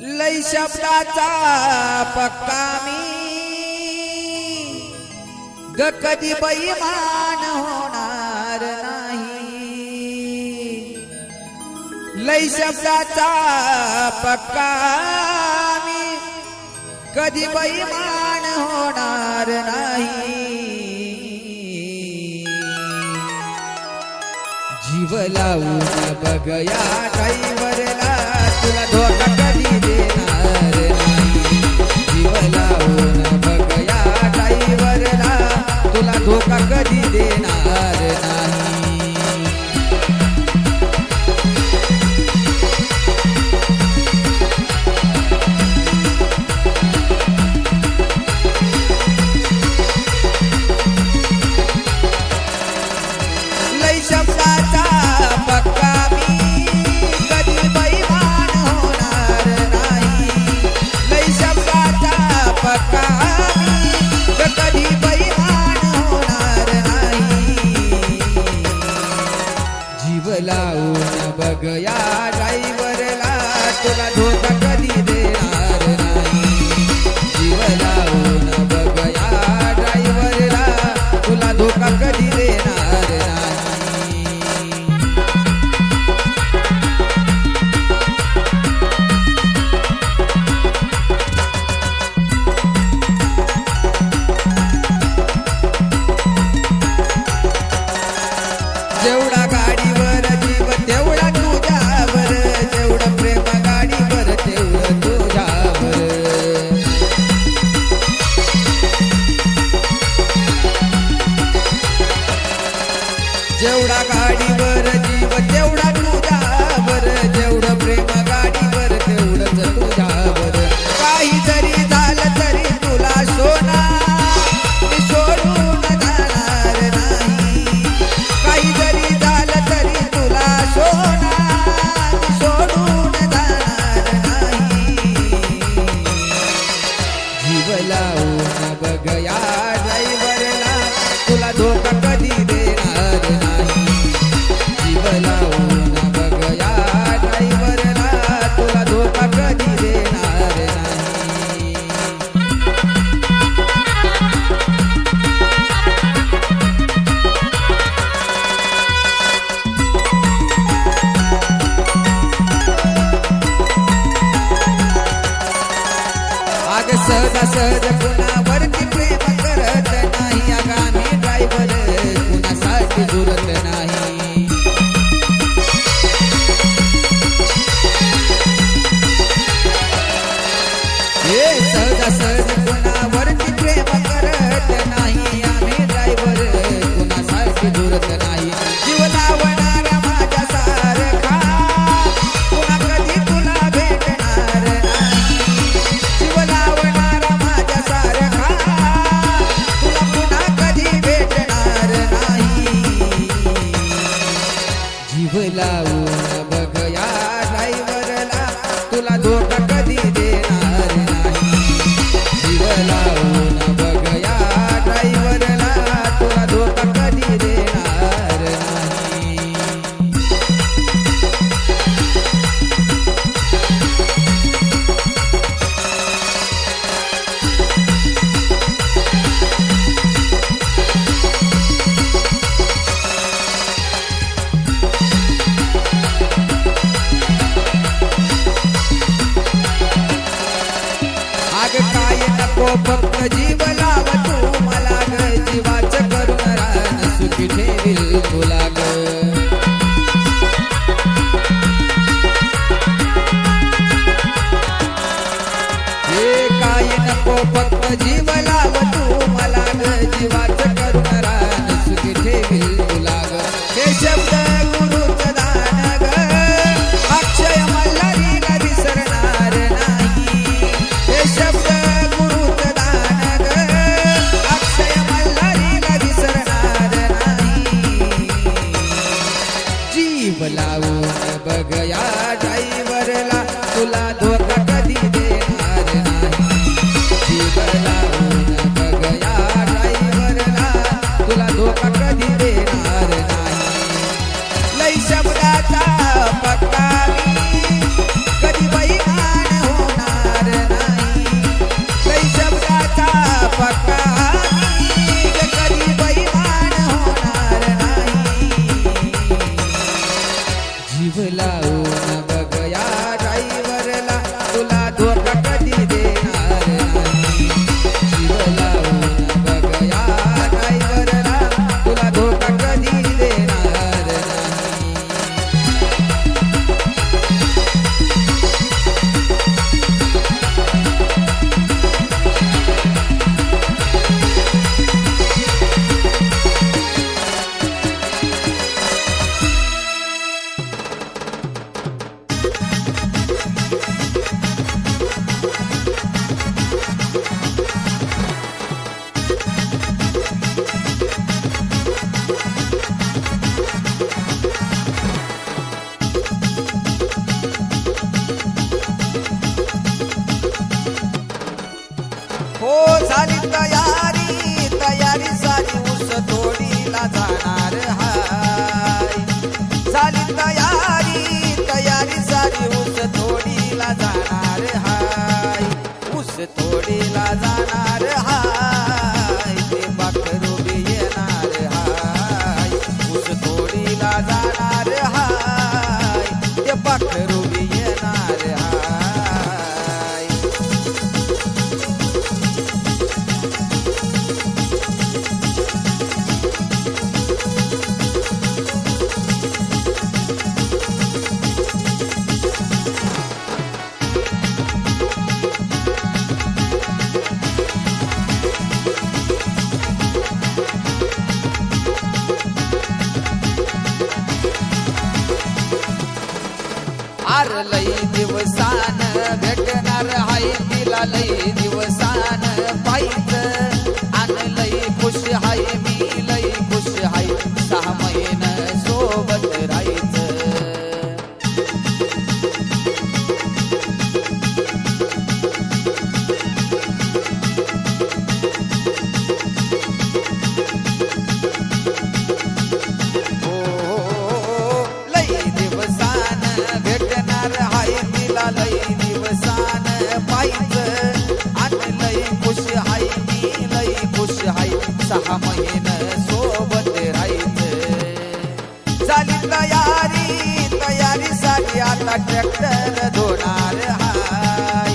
लई शब्दाचा पक्का मी. ग कधी बैमान होणार नाही. लई शब्दाचा पक्का मी. कधी बैमान होणार नाही. जीव लावून बघया कैवरला तुला जेवढा गाडीवर आज सहज सहज कुणावरती प्रेम करत नाही आगामी ड्रायव्हर कुणासाठी झुरत नाही? લાવું. ભગયા हो झाली तयारी तयारी सारी उस तोडीला जाणार हाय. झाली तयारी तयारी सारी उस तोडीला जाणार हाय. उस तोडीला जाणार भेटणार लई दिवसान भेटणार हाय तिला लई दिवसान. पाहिज आणि लई खुश हाय मी लई खुश हाय. सहा महिन सोबत राहायचं. लई महिन सोबत राहायचं झाली तयारी तयारी साठी आता ट्रॅक्टर धोणार हाय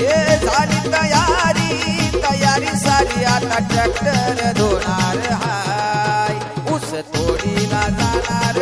हे झाली तयारी तयारी साठी आता ट्रॅक्टर धोणार हाय उस तोडीला जाणार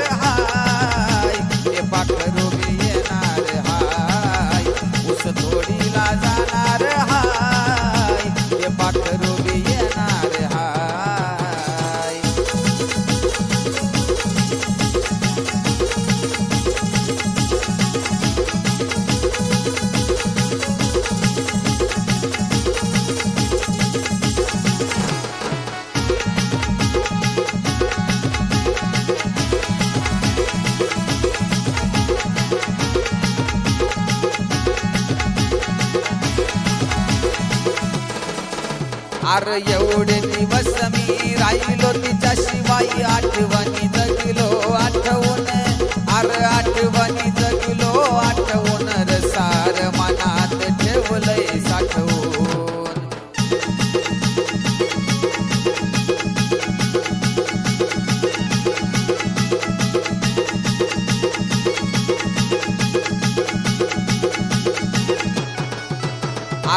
अर एवढे दिवस मी राहिलो तिच्या शिवाय आठवणी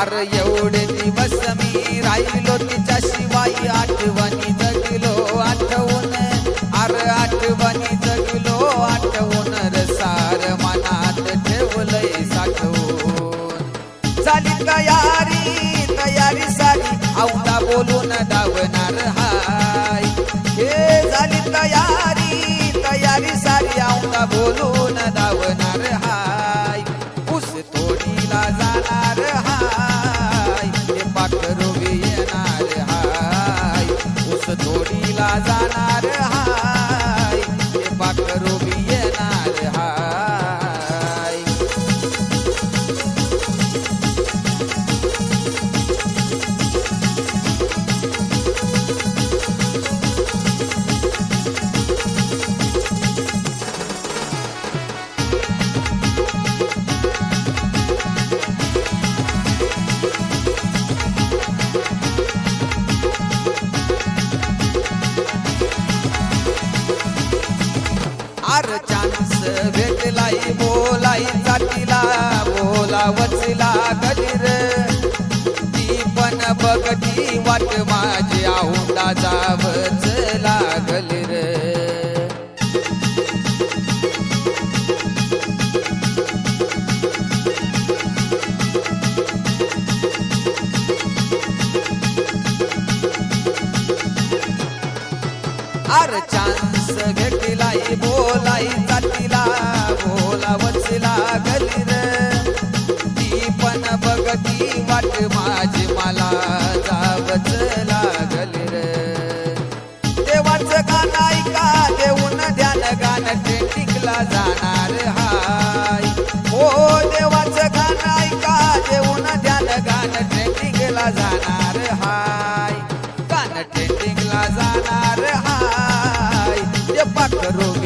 अर एवढे दिवस मी राहिलो तिच्या शिवाय आठवणी जगलो आठवून अर आठवणी जगलो आठवून रसार मनात ठेवलंय साठवून. झाली तयारी तयारी सारी औंदा बोलून धावणार कधी वाट माझी औंदा जावच लागल रे. आर चान्स भेटलाई बोलाय जातीला बोला carro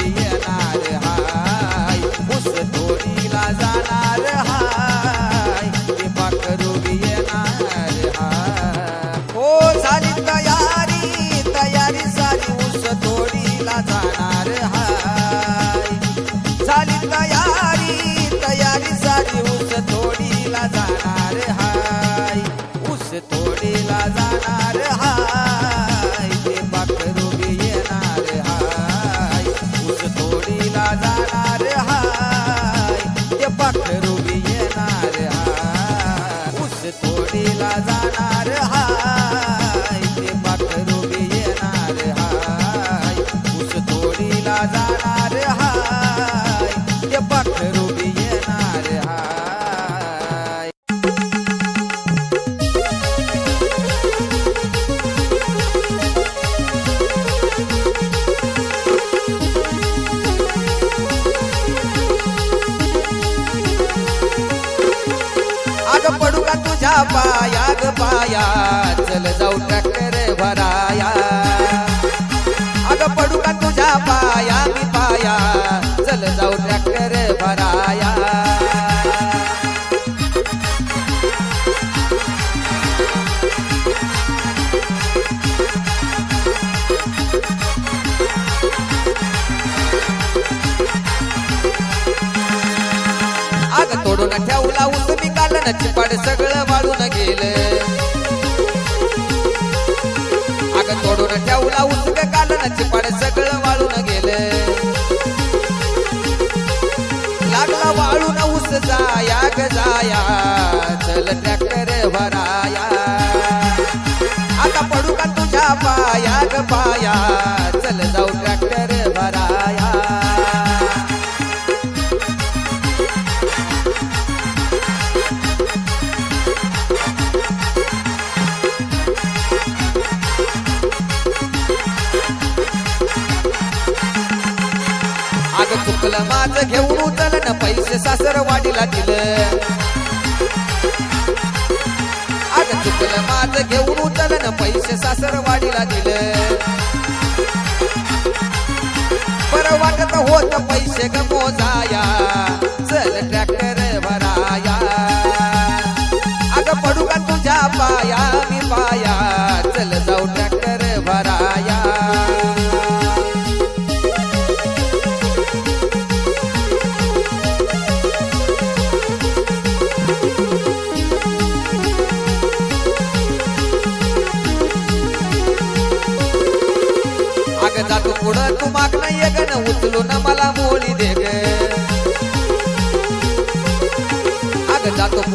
पाया ग पाया चल जाऊ ट्रॅक्टर भराया. अग पडू का तुझ्या पाया मी पाया चल जाऊ ट्रॅक्टर भराया. आग तोडून ठेवला ऊस पाड सगळं वाढून गेलं. आग तोडून ठेवला ऊस कालनाची पाड सगळं वाळून गेलं. लागला वाळून ऊस जाया ग जाया चल ट्रॅक्टर भराया आता पडू का तुझ्या पाया ग पाया? माझं घेऊन उचलन पैसे सासर वाडीला दिलं. आज चुकलं माझ घेऊन उचलन पैसे सासर वाडीला दिलं. बरं वाटत होत पैसे ग मोजाया चल ट्रॅक्टर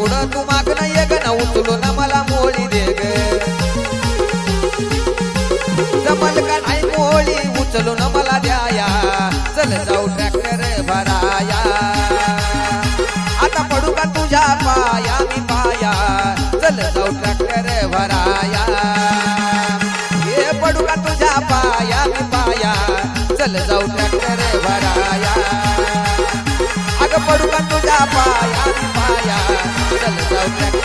पुढं तू माग नाही ये ना उचलो ना मला मोळी दे ग. जमल का नाही मोळी उचलू मला द्याया. चल जाऊ ट्रॅक्टर भराया. आता पडू का तुझ्या पाया? मी पाया. चल जाऊ ट्रॅक्टर भराया. ये पडू का तुझ्या पाया? मी पाया. चल जाऊ ट्रॅक्टर भराया. अग पडू का तुझ्या पाया? मी